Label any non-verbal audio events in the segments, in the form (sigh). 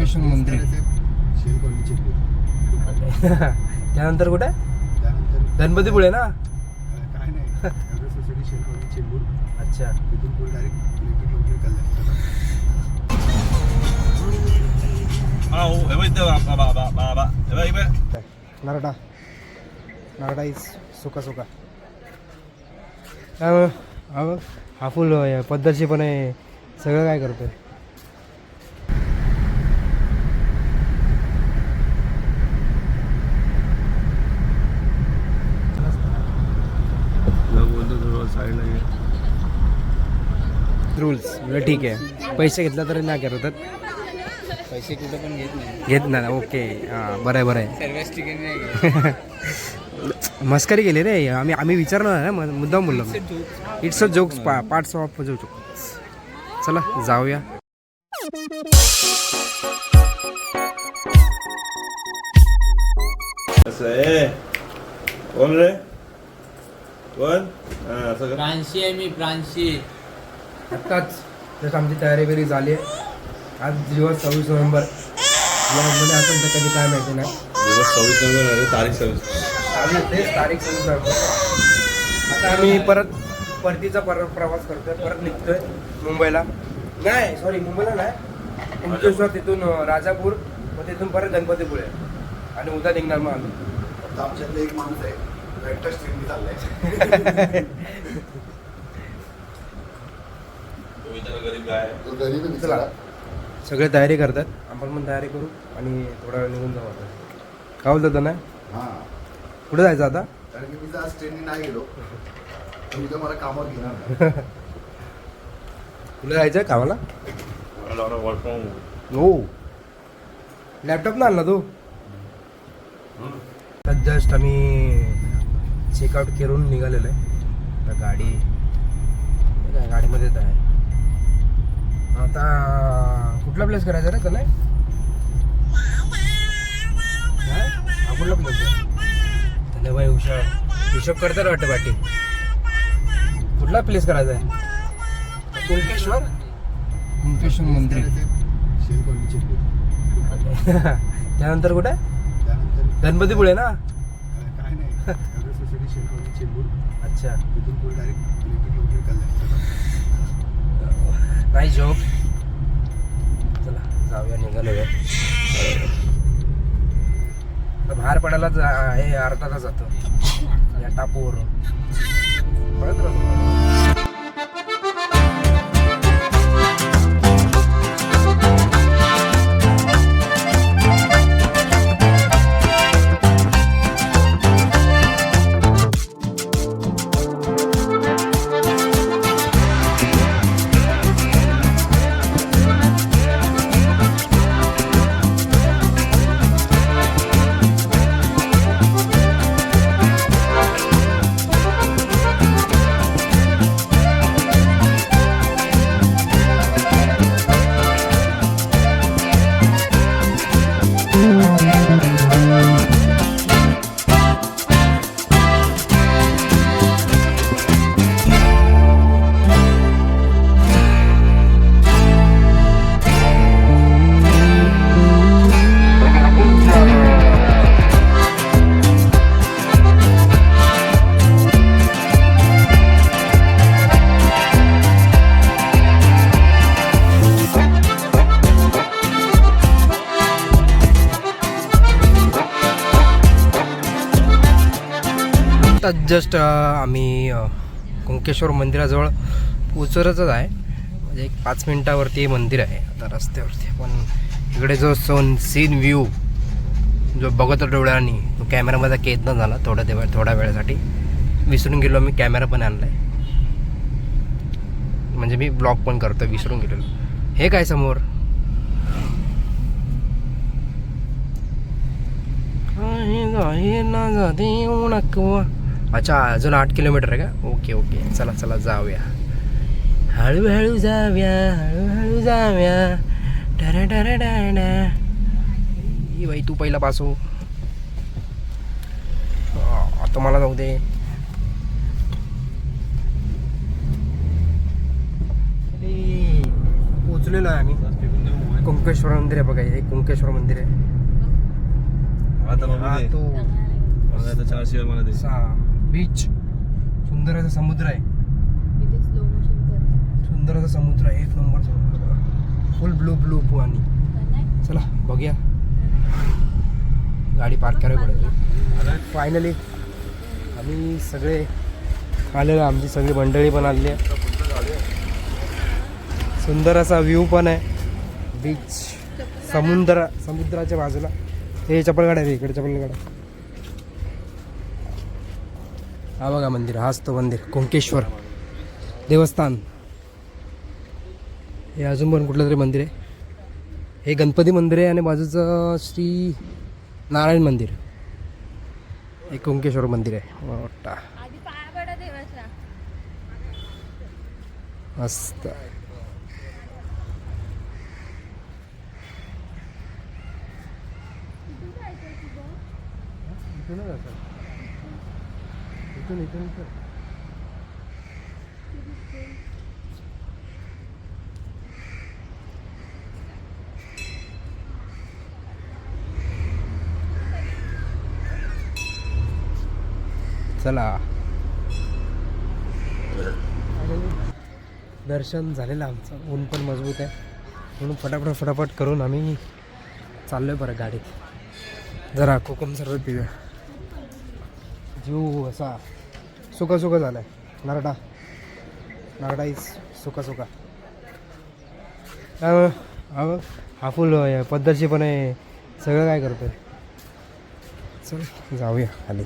Education मंदिर. (laughs) त्यानंतर कुठे? गणपती (laughs) पुढे ना? अच्छा. नरडा. नरडा इज सुका सुका. काय हा फुल पद्धतशीरपणे सगळं काय करतोय? रूल्स म्हणजे ठीक आहे. पैसे घेतला तरी नाही करत पैसे कुठे पण घेत नाही. घेत नाही. ओके. हां बरं आहे बरं आहे. (laughs) मस्करी केली रे. आम्ही आम्ही विचारलो ना. मुद्दाम बोललो इट्स अ जोक्स पा पार्ट्स ऑफ जोक चला जाऊया. असं आहे. कोण रे? पण प्रांशी आहे मी प्रांशी आत्ताच जसं आमची तयारी वगैरे झाली आहे आज दिवस सव्वीस नोव्हेंबर. यामध्ये आपण तर कधी काय माहिती नाही. दिवस सव्वीस नोव्हेंबर आहे, तारीख सव्वीस. आम्ही तेच तारीख सव्वीस नोव्हेंबर. आता आम्ही परत परतीचा पर प्रवास करतोय परत निघतोय मुंबईला. नाही सॉरी मुंबईला नाही. कुंकेश्वर तिथून राजापूर मग तिथून परत गणपतीपुळे. आणि उद्या निघणार मग आम्ही. आता एक माणूस आहे. राईटर स्ट्रीमनी चाललाय. गरीब. सगळे तयारी करतात? आपण पण तयारी करू आणि थोडा वेळ निघून जाऊ आता. काय बोलतो ना? हा. कुठे जायचं आता? कारण की मी जर आज ट्रेननी नाही गेलो. तर उद्या मला कामावर घेणार नाही. तुला जायचं कामाला? मला वर्क फ्रॉम हो. लॅपटॉप ना आणला तू? तर जस्ट आम्ही चेकआउट करून निघालेलो आहे. आता गाडी काय गाडीमध्येच आहे. आता कुठला प्लेस करायचा रे त्याला? हा कुठला प्लेस त्याला बाई हुशार. हिशोब करतात वाटतं पाठी कुठला प्लेस करायचा आहे? कुंकेश्वर कुंकेश्वर मंदिर. (laughs) त्यानंतर कुठे? गणपतीपुळे ना अं, काय नाही Everest society Shell colony Chembur अच्छा. तिथून पुढे डायरेक्ट इलेक्ट्रिक लोकल कल्याण नाही जॉब चला जाऊया निघालो बाहेर पडायला हे अर्धा तास जातो. या टापूवरून. पळत राहतो. आता जस्ट आम्ही कुंकेश्वर मंदिराजवळ पोचरच आहे म्हणजे एक पाच मिनिटावरती मंदिर आहे आता रस्त्यावरती पण इकडे जो सोन सीन व्ह्यू जो बघतो डोळ्यांनी तो कॅमेरामध्ये कैद न झाला थोड्या देवा थोड्या वेळासाठी विसरून गेलो मी कॅमेरा पण आणला आहे म्हणजे मी ब्लॉग पण करतो विसरून गेलेलो हे काय समोर ना अच्छा अजून आठ किलोमीटर आहे का? Okay okay. चला चला जाऊया. हळूहळू जाऊया हळूहळू जाऊया. टरा टरा टाडा ही बाई तू पहिला पासू आता मला जाऊ दे. पोचलेलो आहे आम्ही. कुंक कुंकेश्वर मंदिर आहे बघा हे कुंकेश्वर मंदिर आहे. आता हा तो. चारशे मला दे. असा बीच सुंदर असा समुद्र आहे. सुंदर असा समुद्र आहे एक नंबर समुद्र फुल ब्लू ब्लू पाणी. चला बघूया. गाडी पार्क करावी पडेल फायनली आम्ही सगळे आलेलो आमची सगळी मंडळी पण आलेली आहे. सुंदर असा व्ह्यू पण आहे. बीच समुद्र समुद्राच्या बाजूला. हे चपल गाड्या रे इकडे चपल हा बघा मंदिर हाच तो मंदिर कुंकेश्वर देवस्थान. हे अजून पण कुठलं तरी मंदिर आहे. हे गणपती मंदिर आहे आणि बाजूचं श्री नारायण मंदिर. हे कुंकेश्वर मंदिर आहे. मोठा मस्त. इथून इथून चला. दर्शन झालेलं आमचं. ऊन पण मजबूत आहे. म्हणून फटाफट फटाफट करून आम्ही चाललोय बरं गाडीत. जरा कोकम सर्व पिऊया. जीव असा. सुका सुका आहे नारडा. नारडा इज सुका सुका. काय मग? हा हा फुल पद्धतशीरपणे सगळं काय करतोय? चल जाऊया खाली.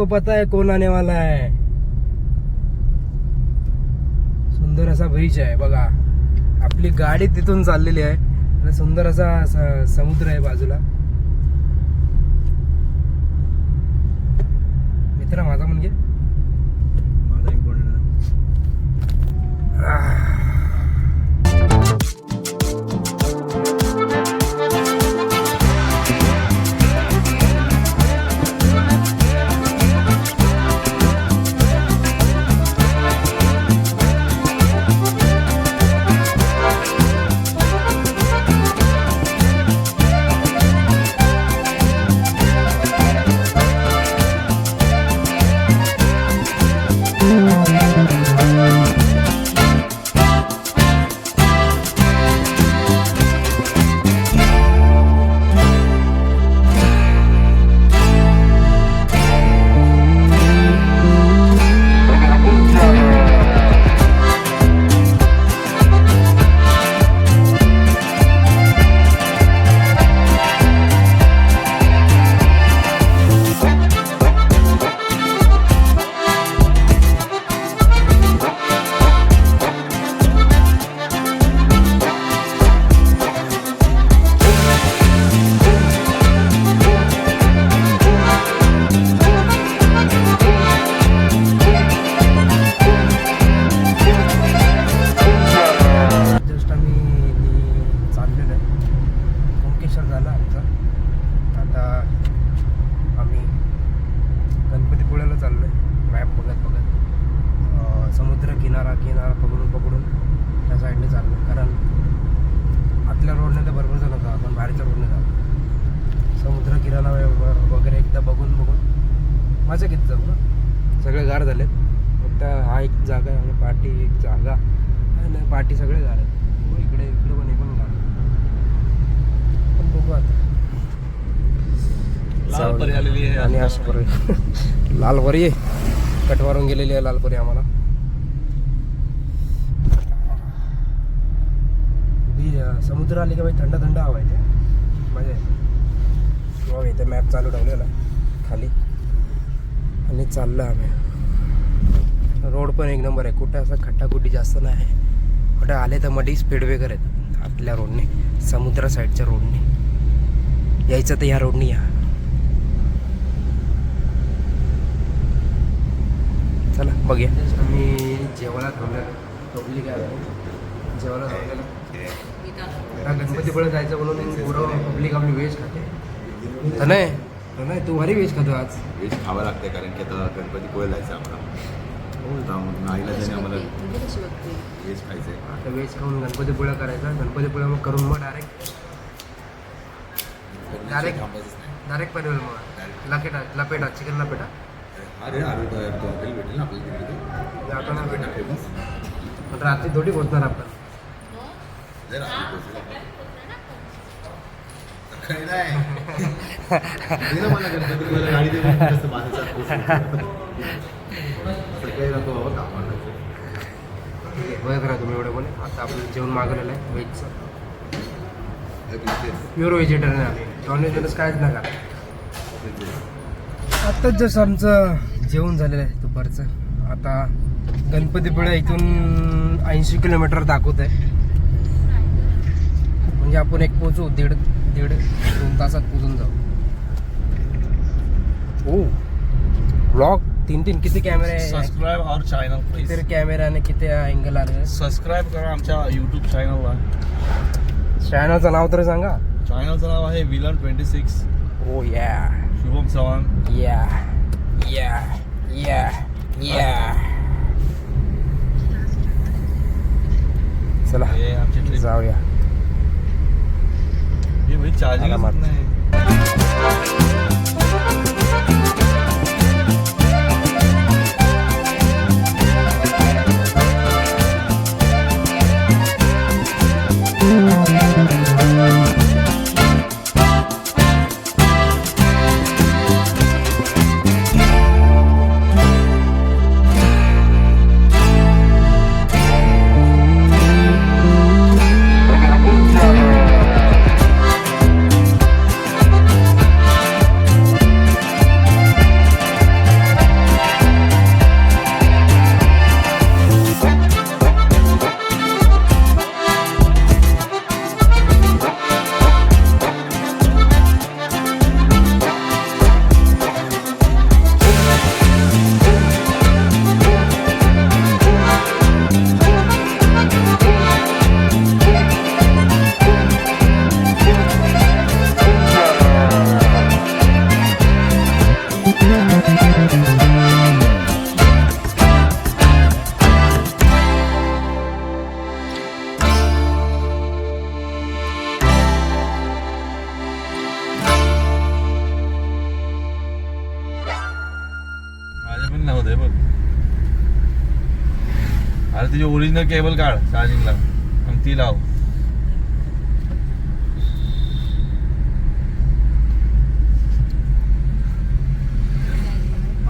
सबको पता है कौन आने वाला है। सुंदर असा ब्रिज आहे बघा. आपली गाडी तिथून चाललेली आहे. आणि सुंदर असा स- समुद्र आहे बाजूला. मित्र माझा म्हणजे माझा इम्पॉर्टंट गार झालेत. फक्त हा एक जागा आहे आणि पाठी एक जागा आणि पाठी सगळे आहेत. हो, इकडे इकडे पण हे पण पण बघू आता. परी आणि करू लालपरी आहे. कटवारून गेलेली आहे लालपरी आम्हाला. समुद्र आले की बाई? थंड थंड हवा आहे ते. मजा आहे बघ इथे मॅप चालू ठेवलेला खाली. आणि चाललं आम्ही. रोड पण एक नंबर आहे. कुठे असं खड्डाखुड्डी जास्त नाही. आहे कुठे आले तर मधी स्पीड ब्रेकर आहेत आतल्या रोडने समुद्र साईडच्या रोडने. यायचं तर ह्या रोडने या. बघूया. आम्ही जेवायला पब्लिक आहे जेवायला थांबलेलो गणपतीपुळे जायचं म्हणून पुरं पब्लिक आपली व्हेज खाते तर नाही? तर नाही तू भारी व्हेज खातो आज. व्हेज खावं लागते कारण की आता गणपती पोळे जायचं आम्हाला. आता मग आईला त्याने आम्हाला व्हेज खायचं आहे आता व्हेज खाऊन गणपतीपुळा करायचा. गणपतीपुळा मग करून मग डायरेक्ट Direct- थांबायचंच नाही. डायरेक्ट पनवेल मग. लपेटा लपेटा चिकन लपेटा. अरे अरे तो हॉटेल भेटेल ना आपल्याला तिकडे आपण भेटा फेमस पण रात्री थोडी पोहोचणार आपण. जर आम्ही पोहोचलो. काही नाही. ना मला गणपतीपुळेला गाडी दे मी मस्त बाहेरचा (laughs) पोहोचलो. नको बाबा वय करा तुम्ही एवढं बोले आता आपलं जेवण मागवलेलं आहे व्हेजचं प्युअर व्हेजिटेरियन आहे नॉनव्हेज वेळेस नका आत्ताच जसं आमचं जेवण झालेलं आहे दुपारचं आता गणपतीपुळे इथून ऐंशी किलोमीटर दाखवत आहे म्हणजे आपण एक पोचू दीड दीड दोन तासात पोचून जाऊ हो ब्लॉग तीन तीन किती कॅमेरे आहे? सबस्क्राईब आवर चॅनल प्लीज किती कॅमेरा आणि किती अँगल आले सबस्क्राईब करा आमच्या यूट्यूब चॅनलला चॅनलचं नाव तर सांगा. चॅनलचं नाव आहे विलन ट्वेंटी सिक्स ओ या शुभम चव्हाण. या या या या चला. हे आमची ट्रिप जाऊया. हे भाई चार्जिंग. नाही. नव्हते बघ. अरे तुझी ओरिजिनल केबल काढ चार्जिंगला मग ती लाव.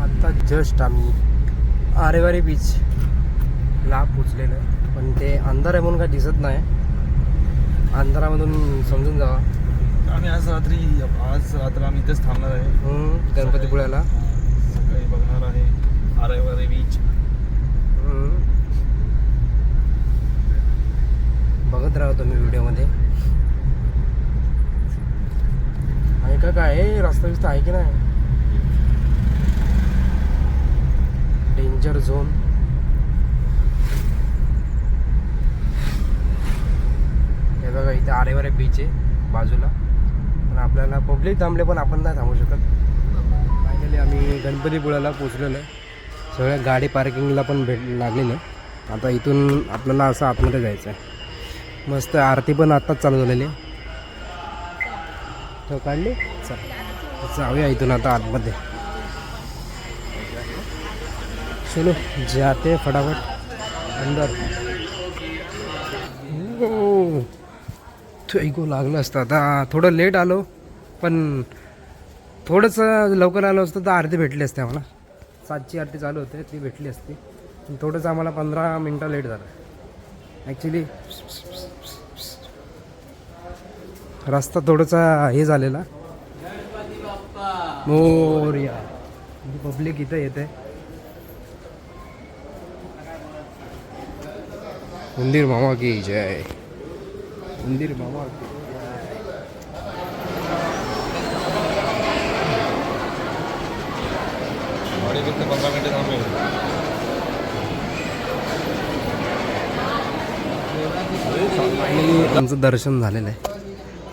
आता जस्ट आम्ही आरेवारी बीच ला पोचलेलो पण ते अंधार आहे म्हणून काय दिसत नाही. अंधारामधून समजून जावा. आम्ही आज रात्री आज रात्र आम्ही इथेच थांबणार आहे. गणपतीपुळ्याला. सकाळी बघणार आहे. आरेवारे बीच बघत राहा तुम्ही व्हिडिओमध्ये. आहे का काय रस्ता बिस्ता आहे की नाही? डेंजर झोन हे बघा इथे आरेवारे बीच आहे बाजूला. पण आपल्याला पब्लिक थांबले पण आपण नाही थांबू शकत. फायनली आम्ही गणपतीपुळ्याला पोचलेलो आहे. सगळ्या गाडी पार्किंगला पण भेट लागलेलं आहे. आता इथून आपल्याला असं आतमध्ये जायचं आहे मस्त आरती पण आत्ताच चालू झालेली तो काढली? चल. जाऊया इथून आता आतमध्ये. चलो जाते फटाफट. अंदर. हो. ऐकू लागलं असतं आता. थोडं लेट आलो पण थोडंसं लवकर आलो असतं तर आरती भेटली असते आम्हाला. सातची आरती चालू होते ती भेटली असती. पण थोडंसं आम्हाला पंधरा मिनटं लेट झालं. ॲक्च्युली रस्ता थोडासा हे झालेला. मोर्या. पब्लिक म्हणजे इथं येते मंदिर मामा की जय. मंदिर मामा की अडीच ते पंधरा मिनटं थांबेल आमचं दर्शन झालेलं आहे.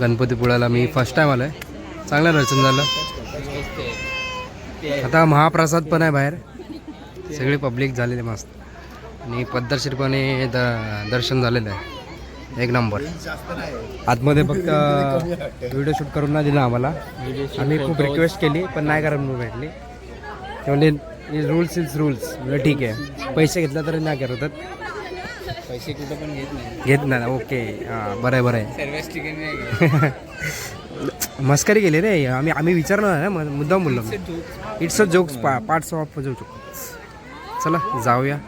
गणपतीपुळ्याला मी फर्स्ट टाईम आलो आहे चांगलं दर्शन झालं. आता महाप्रसाद पण आहे बाहेर. सगळी पब्लिक झालेली मस्त. आणि पद्धतशीरपणे द दर्शन झालेलं आहे. एक नंबर आतमध्ये फक्त व्हिडिओ शूट करून नाही दिला आम्हाला. आम्ही खूप रिक्वेस्ट केली पण नाही कारण भेटली. ते रूल्स इज रूल्स म्हणजे ठीक आहे. पैसे घेतला तरी नाही करतात पैसे कुठं पण घेत नाही. घेत नाही. ओके. हां बरं आहे बरं आहे. सर्वच ठिकाणी नाही. (laughs) मस्करी केली रे. आम्ही आम्ही विचारलं ना मग मुद्दाम बोललो. इट्स अ जोक्स पा पार्ट्स ऑफ जोक चला जाऊया.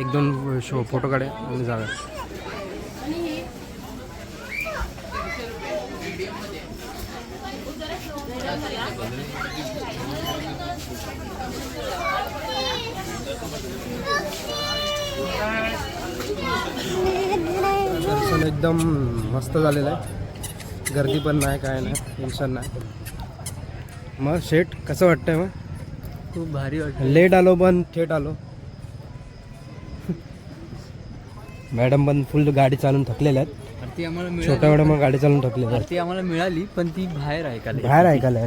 एक दोन शो फोटो काढूया आणि जाऊया. दर्शन एकदम मस्त झालेलं आहे. गर्दी पण नाही काय नाही टेन्शन नाही. मग शेट कसं वाटतंय मग? खूप भारी वाटतं लेट आलो पण थेट आलो. मॅडम पण फुल गाडी चालून थकलेल्या आहेत. ती आम्हाला छोट्या वेळा मग गाडी चालून थकलेल्या आहेत. ती आम्हाला मिळाली पण ती बाहेर ऐकायला बाहेर ऐकायला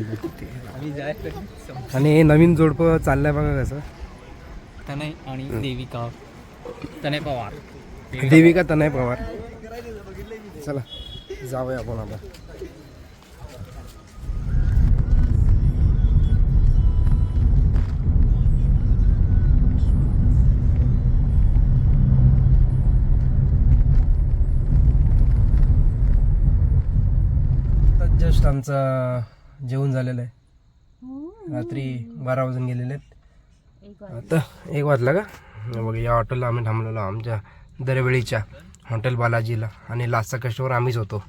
आणि हे नवीन जोडपं चाललंय बघा कसं. तनय आणि देविका. तनय पवार. देविका तनय पवार. चला जाऊया आपण आता. जस्ट आमचं जेवण झालेलं आहे. रात्री बारा वाजून गेलेले आहेत. आता एक वाजला का? बघ या हॉटेलला आम्ही थांबलेलो आमच्या दरवेळीच्या. हॉटेल बालाजीला आणि लास्टचा कस्टमर आम्हीच होतो.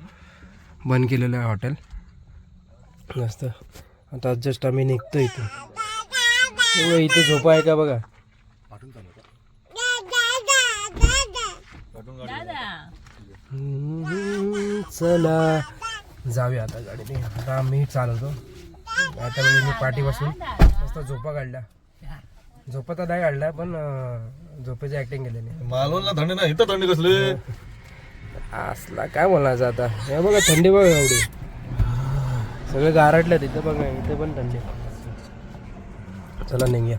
बंद केलेलं आहे हॉटेल. मस्त. आता जस्ट आम्ही निघतो इथून. हो, इथं झोपा आहे का बघा? चला. जाऊया आता गाडीने. आता आम्ही चालवतो. आता मी पाठी बसून मस्त झोपा काढल्या. झोपा तर नाही काढल्या पण झोपेची ऍक्टिंग केली नाही मालवणला थंडी नाही इथं थंडी कसली? असला काय बोलायचं आता? हे बघा थंडी बघा एवढी. सगळे गारटल्या तिथं बघा इथे पण थंडी. चला निघूया.